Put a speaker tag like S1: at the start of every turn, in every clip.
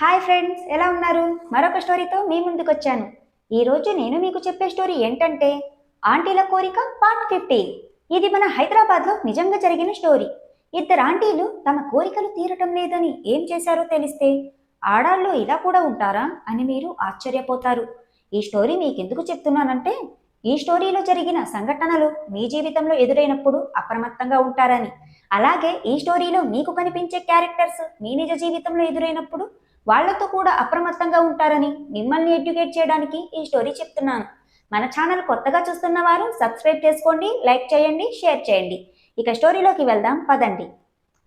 S1: Hi friends ఎలా ఉన్నారు? మరొక స్టోరీతో మీ ముందుకు వచ్చాను ఈరోజు నేను మీకు చెప్పే స్టోరీ ఏంటంటే ఆంటీల కోరిక పార్ట్ ఫిఫ్టీ ఇది మన హైదరాబాద్లో నిజంగా జరిగిన స్టోరీ ఇద్దరు ఆంటీలు తమ కోరికలు తీరటం లేదని ఏం చేశారో తెలిస్తే ఆడాళ్ళు ఇలా కూడా ఉంటారా అని మీరు ఆశ్చర్యపోతారు. ఈ స్టోరీ మీకెందుకు చెప్తున్నానంటే ఈ స్టోరీలో జరిగిన సంఘటనలు మీ జీవితంలో ఎదురైనప్పుడు అప్రమత్తంగా ఉంటారని. అలాగే ఈ స్టోరీలో మీకు కనిపించే క్యారెక్టర్స్ మీ నిజ జీవితంలో ఎదురైనప్పుడు వాళ్ళతో కూడా అప్రమత్తంగా ఉంటారని మిమ్మల్ని ఎడ్యుకేట్ చేయడానికి ఈ స్టోరీ చెప్తున్నాను. మన ఛానల్ కొత్తగా చూస్తున్న వారు సబ్స్క్రైబ్ చేసుకోండి లైక్ చేయండి షేర్ చేయండి. ఇక స్టోరీలోకి వెళ్దాం పదండి.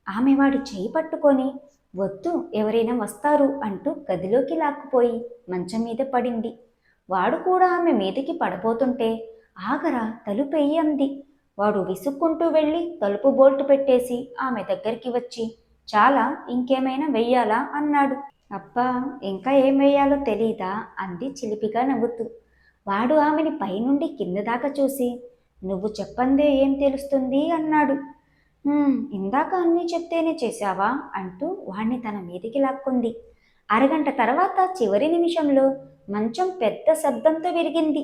S1: ఆమె వాడి చేయి పట్టుకొని వద్దు ఎవరైనా వస్తారు అంటూ గదిలోకి లాక్కుపోయి మంచం మీద పడింది. వాడు కూడా ఆమె మీదకి పడబోతుంటే ఆగరా తలుపెయ్యి అంది వాడు విసుక్కుంటూ వెళ్ళి తలుపు బోల్టు పెట్టేసి ఆమె దగ్గరికి వచ్చి చాలా ఇంకేమైనా వెయ్యాలా? అన్నాడు. అబ్బా ఇంకా ఏం వేయాలో తెలీదా అంది చిలిపిగా నవ్వుతూ. వాడు ఆమెని పైనుండి కింద దాకా చూసి నువ్వు చెప్పందే ఏం తెలుస్తుంది? అన్నాడు. ఇందాక అన్నీ చెప్తేనే చేశావా? అంటూ వాణ్ణి తన మీదికి లాక్కుంది. అరగంట తర్వాత చివరి నిమిషంలో మంచం పెద్ద శబ్దంతో విరిగింది.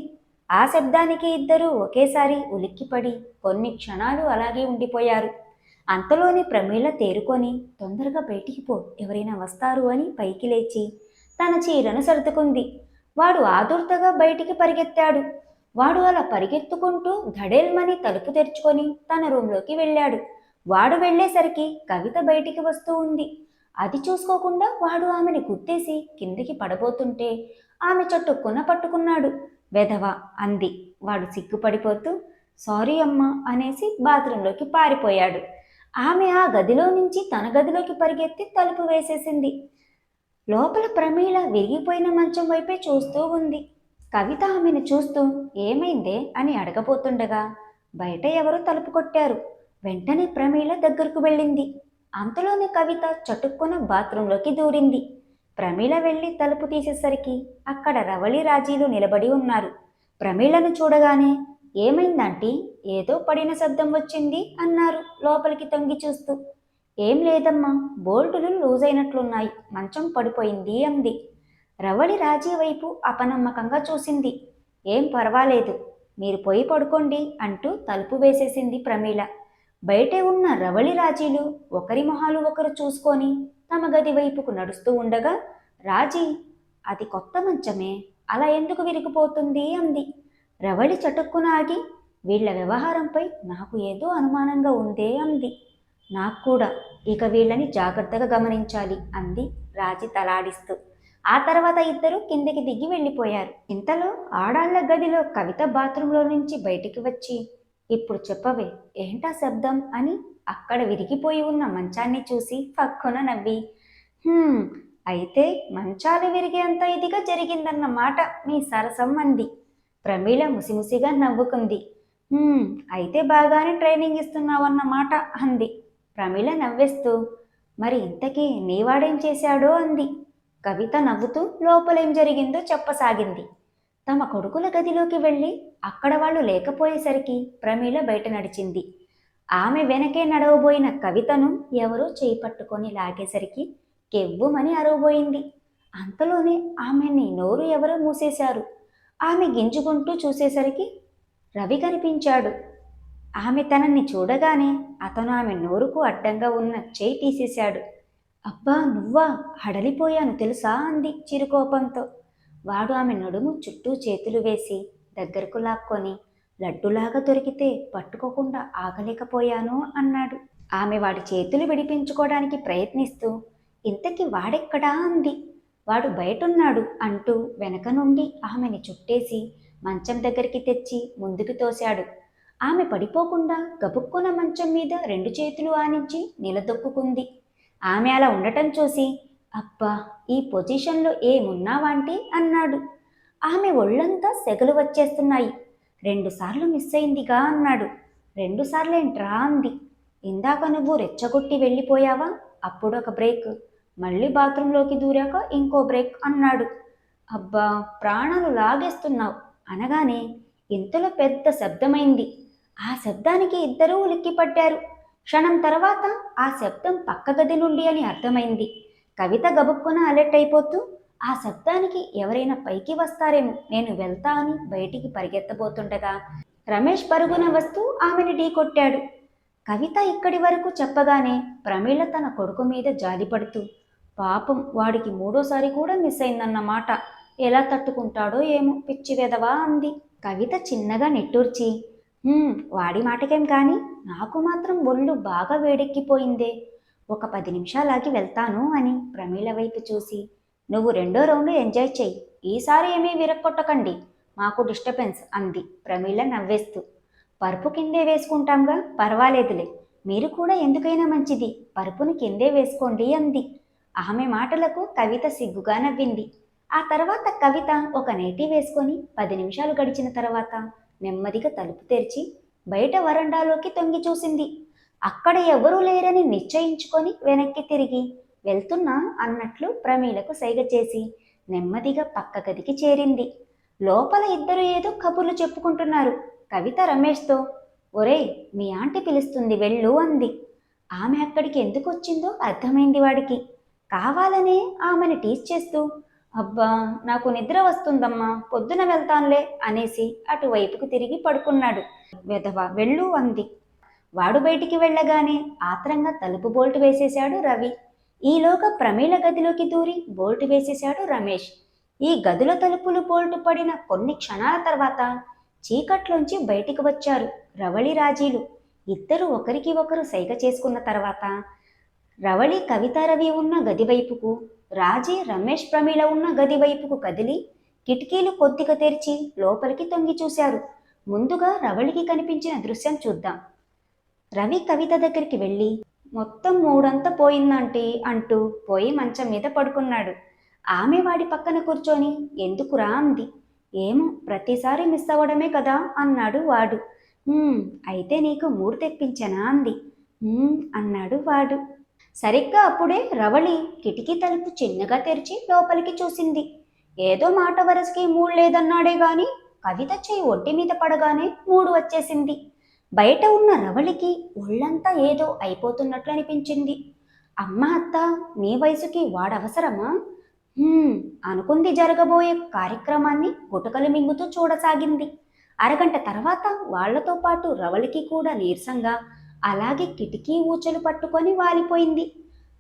S1: ఆ శబ్దానికి ఇద్దరూ ఒకేసారి ఉలిక్కిపడి కొన్ని క్షణాలు అలాగే ఉండిపోయారు. అంతలోనే ప్రమీళ తేరుకొని తొందరగా బయటికి పో ఎవరైనా వస్తారు అని పైకి లేచి తన చీరను సర్దుకుంది. వాడు ఆదుర్తగా బయటికి పరిగెత్తాడు. వాడు అలా పరిగెత్తుకుంటూ ధడేల్మని తలుపు తెరుచుకొని తన రూంలోకి వెళ్ళాడు. వాడు వెళ్ళేసరికి కవిత బయటికి వస్తూ ఉంది. అది చూసుకోకుండా వాడు ఆమెని గుర్తేసి కిందికి పడబోతుంటే ఆమె చట్టుకున్న పట్టుకున్నాడు. వెధవ అంది. వాడు సిగ్గుపడిపోతూ సారీ అమ్మా అనేసి బాత్రూంలోకి పారిపోయాడు. ఆమె ఆ గదిలో నుంచి తన గదిలోకి పరిగెత్తి తలుపు వేసేసింది. లోపల ప్రమీల విరిగిపోయిన మంచం వైపే చూస్తూ ఉంది. కవిత ఆమెను చూస్తూ ఏమైందే అని అడగబోతుండగా బయట ఎవరో తలుపు కొట్టారు. వెంటనే ప్రమీల దగ్గరకు వెళ్ళింది. అంతలోనే కవిత చటుక్కున బాత్రూంలోకి దూరింది. ప్రమీల వెళ్ళి తలుపు తీసేసరికి అక్కడ రవళి రాజీలు నిలబడి ఉన్నారు. ప్రమీలను చూడగానే ఏమైందంటీ? ఏదో పడిన శబ్దం వచ్చింది అన్నారు లోపలికి తొంగి చూస్తూ. ఏం లేదమ్మా బోల్టులు లూజ్ అయినట్లున్నాయి మంచం పడిపోయింది అంది. రవళి రాజీ వైపు అపనమ్మకంగా చూసింది. ఏం పర్వాలేదు మీరు పోయి పడుకోండి అంటూ తలుపు వేసేసింది ప్రమీల. బయటే ఉన్న రవళి రాజీలు ఒకరి మొహాలు ఒకరు చూసుకొని తమ గది వైపుకు నడుస్తూ ఉండగా రాజీ అది కొత్త మంచమే అలా ఎందుకు విరిగిపోతుంది అంది. రవళి చటుక్కున ఆగి వీళ్ళ వ్యవహారంపై నాకు ఏదో అనుమానంగా ఉందే అంది. నాకు కూడా ఇక వీళ్ళని జాగ్రత్తగా గమనించాలి అంది రాజీ తలాడిస్తూ. ఆ తర్వాత ఇద్దరు కిందకి దిగి వెళ్ళిపోయారు. ఇంతలో ఆడాళ్ళ గదిలో కవిత బాత్రూంలో నుంచి బయటికి వచ్చి ఇప్పుడు చెప్పవే ఏంటా శబ్దం? అని అక్కడ విరిగిపోయి ఉన్న మంచాన్ని చూసి పక్కున నవ్వి అయితే మంచాలు విరిగేంత ఇదిగా జరిగిందన్నమాట మీ సరసం అంది. ప్రమీల ముసిముసిగా నవ్వుకుంది. అయితే బాగానే ట్రైనింగ్ ఇస్తున్నావన్నమాట అంది. ప్రమీల నవ్వేస్తూ మరి ఇంతకీ నీవాడేం చేశాడో అంది. కవిత నవ్వుతూ లోపలేం జరిగిందో చెప్పసాగింది. తమ కొడుకుల గదిలోకి వెళ్ళి అక్కడ వాళ్ళు లేకపోయేసరికి ప్రమీల బయట నడిచింది. ఆమె వెనకే నడవబోయిన కవితను ఎవరో చేయి పట్టుకొని లాగేసరికి కెవ్వుమని అరవబోయింది. అంతలోనే ఆమెని నోరు ఎవరో మూసేశారు. ఆమె గింజుకుంటూ చూసేసరికి రవి కనిపించాడు. ఆమె తనని చూడగానే అతను ఆమె నోరుకు అడ్డంగా ఉన్న చేయి తీసేశాడు. అబ్బా నువ్వా? హడలిపోయాను తెలుసా? అంది చిరుకోపంతో. వాడు ఆమె నడుము చుట్టూ చేతులు వేసి దగ్గరకు లాక్కొని లడ్డులాగా దొరికితే పట్టుకోకుండా ఆగలేకపోయాను అన్నాడు. ఆమె వాడి చేతులు విడిపించుకోవడానికి ప్రయత్నిస్తూ ఇంతకి వాడెక్కడా? అంది. వాడు బయటున్నాడు అంటూ వెనక నుండి ఆమెని చుట్టేసి మంచం దగ్గరికి తెచ్చి ముందుకు తోశాడు. ఆమె పడిపోకుండా గబుక్కున మంచం మీద రెండు చేతులు ఆనించి నిలదొక్కుంది ఆమె అలా ఉండటం చూసి అబ్బా ఈ పొజిషన్లో ఏమున్నావాంటి? అన్నాడు. ఆమె ఒళ్ళంతా సెగలు వచ్చేస్తున్నాయి. రెండుసార్లు మిస్ అయిందిగా అన్నాడు. రెండుసార్లేంట్రా అంది. ఇందాక నువ్వు రెచ్చగొట్టి వెళ్ళిపోయావా? అప్పుడొక బ్రేక్. మళ్ళీ బాత్రూంలోకి దూరాక ఇంకో బ్రేక్ అన్నాడు. అబ్బా ప్రాణాలు లాగేస్తున్నావు. అనగానే ఇంతలో పెద్ద శబ్దమైంది. ఆ శబ్దానికి ఇద్దరూ ఉలిక్కిపడ్డారు క్షణం తర్వాత ఆ శబ్దం పక్క గది నుండి అని అర్థమైంది. కవిత గబుక్కున అలర్ట్ అయిపోతూ ఆ శబ్దానికి ఎవరైనా పైకి వస్తారేమో నేను వెళ్తా అని బయటికి పరిగెత్తబోతుండగా రమేష్ పరుగున వస్తూ ఆమెను ఢీకొట్టాడు కవిత ఇక్కడి వరకు చెప్పగానే ప్రమీళ తన కొడుకు మీద జాలిపడుతూ పాపం వాడికి మూడోసారి కూడా మిస్ అయిందన్నమాట. ఎలా తట్టుకుంటాడో ఏమో పిచ్చి వెదవా అంది. కవిత చిన్నగా నిట్టూర్చి వాడి మాటకేం కానీ? నాకు మాత్రం ఒళ్ళు బాగా వేడెక్కిపోయిందే. ఒక పది నిమిషాలాగి వెళ్తాను అని ప్రమీల వైపు చూసి నువ్వు రెండో రౌండ్ ఎంజాయ్ చెయ్యి. ఈసారి ఏమీ విరక్కొట్టకండి. మాకు డిస్టర్బెన్స్ అంది ప్రమీల నవ్వేస్తూ. పరుపు కిందే వేసుకుంటాంగా? పర్వాలేదులే. మీరు కూడా ఎందుకైనా మంచిది. పరుపుని కిందే వేసుకోండి అంది. ఆమె మాటలకు కవిత సిగ్గుగా నవ్వింది. ఆ తర్వాత కవిత ఒక నేటి వేసుకొని పది నిమిషాలు గడిచిన తర్వాత నెమ్మదిగా తలుపు తెరిచి బయట వరండాలోకి తొంగి చూసింది. అక్కడ ఎవరూ లేరని నిశ్చయించుకొని వెనక్కి తిరిగి వెళ్తున్నా అన్నట్లు ప్రమీలకు సైగ చేసి నెమ్మదిగా పక్క గదికి చేరింది. లోపల ఇద్దరు ఏదో కబుర్లు చెప్పుకుంటున్నారు. కవిత రమేష్తో ఒరేయ్ మీ ఆంటీ పిలుస్తుంది వెళ్ళు అంది. ఆమె అక్కడికి ఎందుకు వచ్చిందో అర్థమైంది వాడికి. కావాలనే ఆమెను టీచ్ చేస్తూ అబ్బా నాకు నిద్ర వస్తుందమ్మా పొద్దున వెళ్తానులే అనేసి అటువైపుకు తిరిగి పడుకున్నాడు. వెధవ వెళ్ళు అంది. వాడు బయటికి వెళ్ళగానే ఆత్రంగా తలుపు బోల్ట్ వేసేశాడు రవి. ఈలోగా ప్రమీల గదిలోకి దూరి బోల్ట్ వేసేశాడు రమేష్. ఈ గదుల తలుపులు బోల్టు పడిన కొన్ని క్షణాల తర్వాత చీకట్లోంచి బయటికి వచ్చారు రవళి రాజీలు. ఇద్దరు ఒకరికి ఒకరు సైగ చేసుకున్న తర్వాత రవళి కవిత రవి ఉన్న గది వైపుకు రాజీ రమేష్ ప్రమీల ఉన్న గది వైపుకు కదిలి కిటికీలు కొద్దిగా తెరిచి లోపలికి తొంగి చూశారు. ముందుగా రవళికి కనిపించిన దృశ్యం చూద్దాం. రవి కవిత దగ్గరికి వెళ్ళి మొత్తం మూడంతా పోయిందంటే అంటూ పోయి మంచం మీద పడుకున్నాడు. ఆమె వాడి పక్కన కూర్చొని ఎందుకురా అంది. ఏమో ప్రతిసారి మిస్ అవ్వడమే కదా అన్నాడు వాడు. అయితే నీకు మూడు తెప్పించనా అంది. అన్నాడు వాడు. సరిగ్గా అప్పుడే రవళి కిటికీ తలుపు చిన్నగా తెరిచి లోపలికి చూసింది. ఏదో మాట వరసకి మూడు లేదన్నాడే గాని కవిత చేయి ఒంటి మీద పడగానే మూడు వచ్చేసింది. బయట ఉన్న రవళికి ఒళ్ళంతా ఏదో అయిపోతున్నట్లు అనిపించింది. అమ్మ అత్త నీ వయసుకి వాడవసరమా? అనుకుంది జరగబోయే కార్యక్రమాన్ని గుటకలు మింగుతూ చూడసాగింది. అరగంట తర్వాత వాళ్ళతో పాటు రవళికి కూడా నీరసంగా అలాగే కిటికీ ఊచలు పట్టుకొని వాలిపోయింది.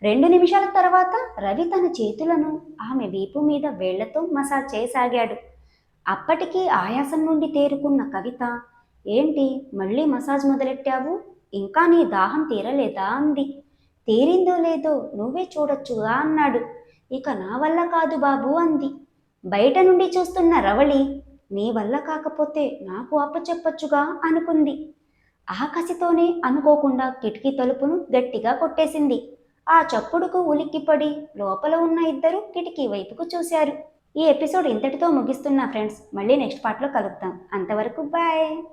S1: రెండు నిమిషాల తర్వాత రవి తన చేతులను ఆమె వీపు మీద వేళ్ళతో మసాజ్ చేయసాగాడు. అప్పటికి ఆయాసం నుండి తేరుకున్న కవిత ఏంటి మళ్ళీ మసాజ్ మొదలెట్టావు? ఇంకా నీ దాహం తీరలేదా? అంది. తీరిందో లేదో నువ్వే చూడొచ్చుగా అన్నాడు. ఇక నా వల్ల కాదు బాబు అంది. బయట నుండి చూస్తున్న రవళి నీ వల్ల కాకపోతే నాకు అప్పచెప్పొచ్చుగా అనుకుంది. ఆ కసితోనే అనుకోకుండా కిటికీ తలుపును గట్టిగా కొట్టేసింది. ఆ చప్పుడుకు ఉలిక్కిపడి లోపల ఉన్న ఇద్దరు కిటికీ వైపుకు చూశారు. ఈ ఎపిసోడ్ ఇంతటితో ముగిస్తున్నా ఫ్రెండ్స్. మళ్ళీ నెక్స్ట్ పార్ట్లో కలుద్దాం. అంతవరకు బాయ్.